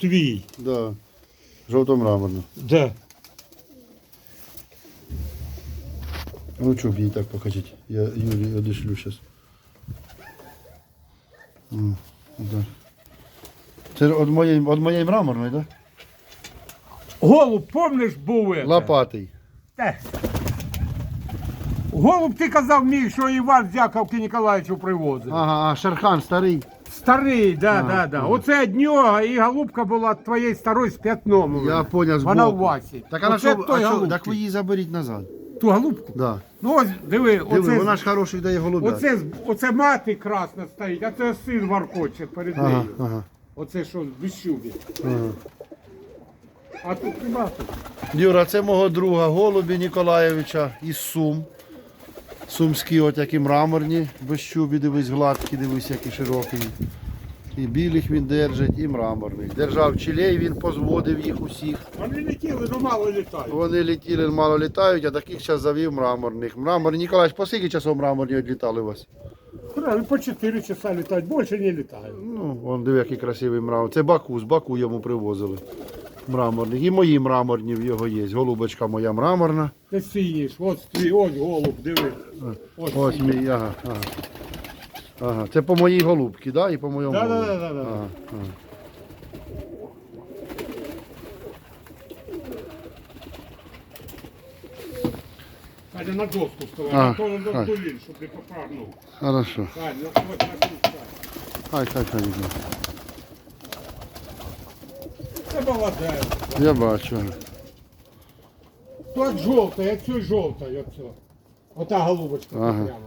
твій. Да. Жовто-мраморно. Ну чого б їй так покажіть. Я Юрій одішлю зараз. Да. Це від моєї, від моєї мраморної, так? Голуб, помниш, був? Да? Лопатий. Те. Голуб ти казав мій, що Іван з Яковки Ніколаївичу привозив. Ага, а Шерхан старий. Старий, да, А, да, да. Оце від нього і голубка була твоєї старої з п'ятном. у Я мене. поняв Вона збоку. в Васі. Так, а на Оце що, той а що, голубки. так ви її заберіть назад. Ту голубку? Да. Ну ось, диви, Диви, оце, вона ж хороший дає голубя. оце, оце мати красна стоїть, а це син воркоче перед Ага, нею. ага, Оце що в Біщубі. ага. А тут нема тут. Юра, це мого друга Голубі Ніколаєвича із Сум. Сумські, от які мраморні, без щубі, дивись, гладкі, дивись, які широкі. І білих він держить, і мраморних. Держав чилей, він позводив їх усіх. Вони летіли, ну мало літають. Вони летіли, мало літають, а таких зараз завів мраморних. Мраморні, Ніколаєвич, по скільки часов мраморні відлітали у вас? По 4 часа літають, більше не літають. Ну, вон диви, який красивий мрамор. Це Баку, з Баку йому привозили. Мраморних. І мої мраморні в його є. Голубочка моя мраморна. Ти сієш, ось твій, ось голуб, диви. Ось, Ось мій, ага, ага. Ага, це по моїй голубці, да? І по моєму. Да, да, да, да, да. Ага, на доску вставай, А, а то на хай. доску він, щоб не попарнув. Хорошо. Ну ось на тут. Хай, хай, хай. йде. Це. Я бачу. Тут жовта, я цю жовта, я цю. Ота голубочка Ага. прямо.